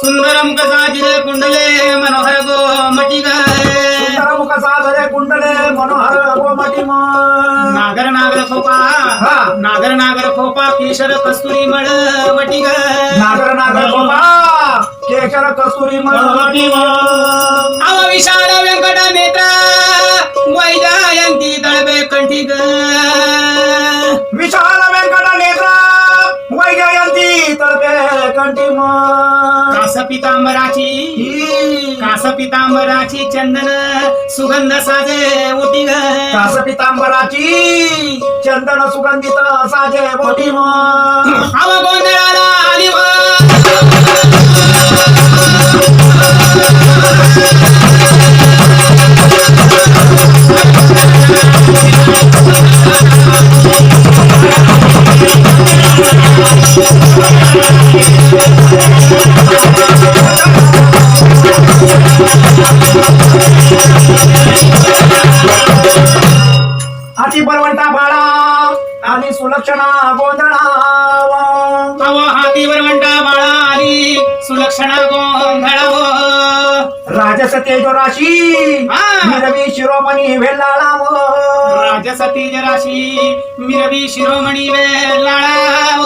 सुंदरम कसाजिरे कुंडले मनोहर गो मटी गाय सुंदर मुख साधरे कुंडले मनोहर गोमटी नागर नागर खोपा। हा. नागर नागर खोपा केशर कस्तुरी मळ वटी नागर नागर गोपा केशर कस्तुरी मळवटी अव विशाल व्यंकट नेत्र। वैजयंती दळबे कंठी ग पितांबराची. कास पितांबराची चंदन सुगंध साजे ओटी कास पितांबराची चंदन सुगंधित साजे गोंधळाला आली व. हाती बरवंटा बाळा आणि सुलक्षणा गोंधळा अव हातीवर म्हणता बाळा आली सुलक्षणा गोंधळाव राजस तेजो राशी. निरवी शिरोमणी वेल्लाळा राजसती जराशी मिरवी शिरोमणी वेलाळाव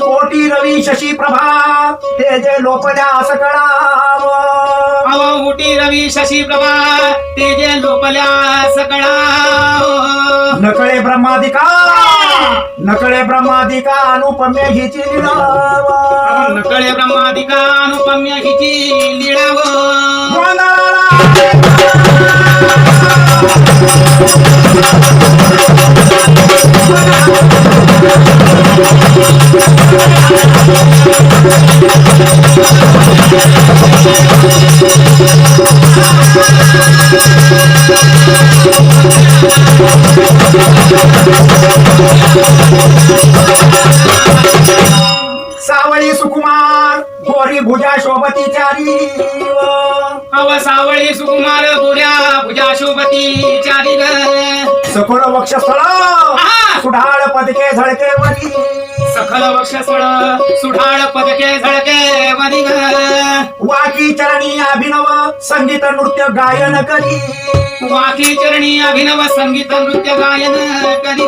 कोटी रवी शशी प्रभा तेजे लोपल्या सकळा उटी रवी शशी प्रभा तेजे लोपल्या सकळा नकळे ब्रह्मादिका नकळे ब्रह्मादिका अनुपम्य हिची लीला नकळे ब्रह्मादिका अनुपम्य हिची लीळाव सावळी सुकुमार गोरी भुजा शोभती चारी अव सावळी सुकुमार गोऱ्या भुजा शोभती चारी ग सखोर वक्षस्थळ. सुढाळ पदके झळके वरी. सखल वक्षस्थळ सुढाळ पदके झळके वरी वाकी चरणी अभिनव संगीत नृत्य गायन करी. वाकी चरणी अभिनव संगीत नृत्य गायन करी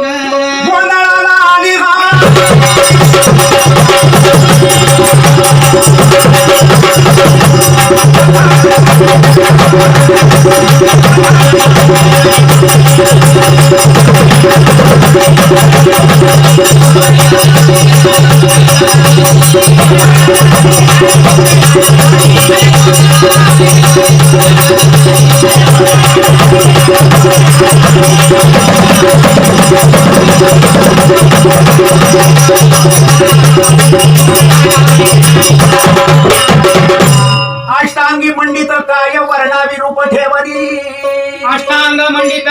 गोंधळाला आली हा. अष्टांगी मंडित काय वर्णावी रूप ठेवली. अष्टांग मंडित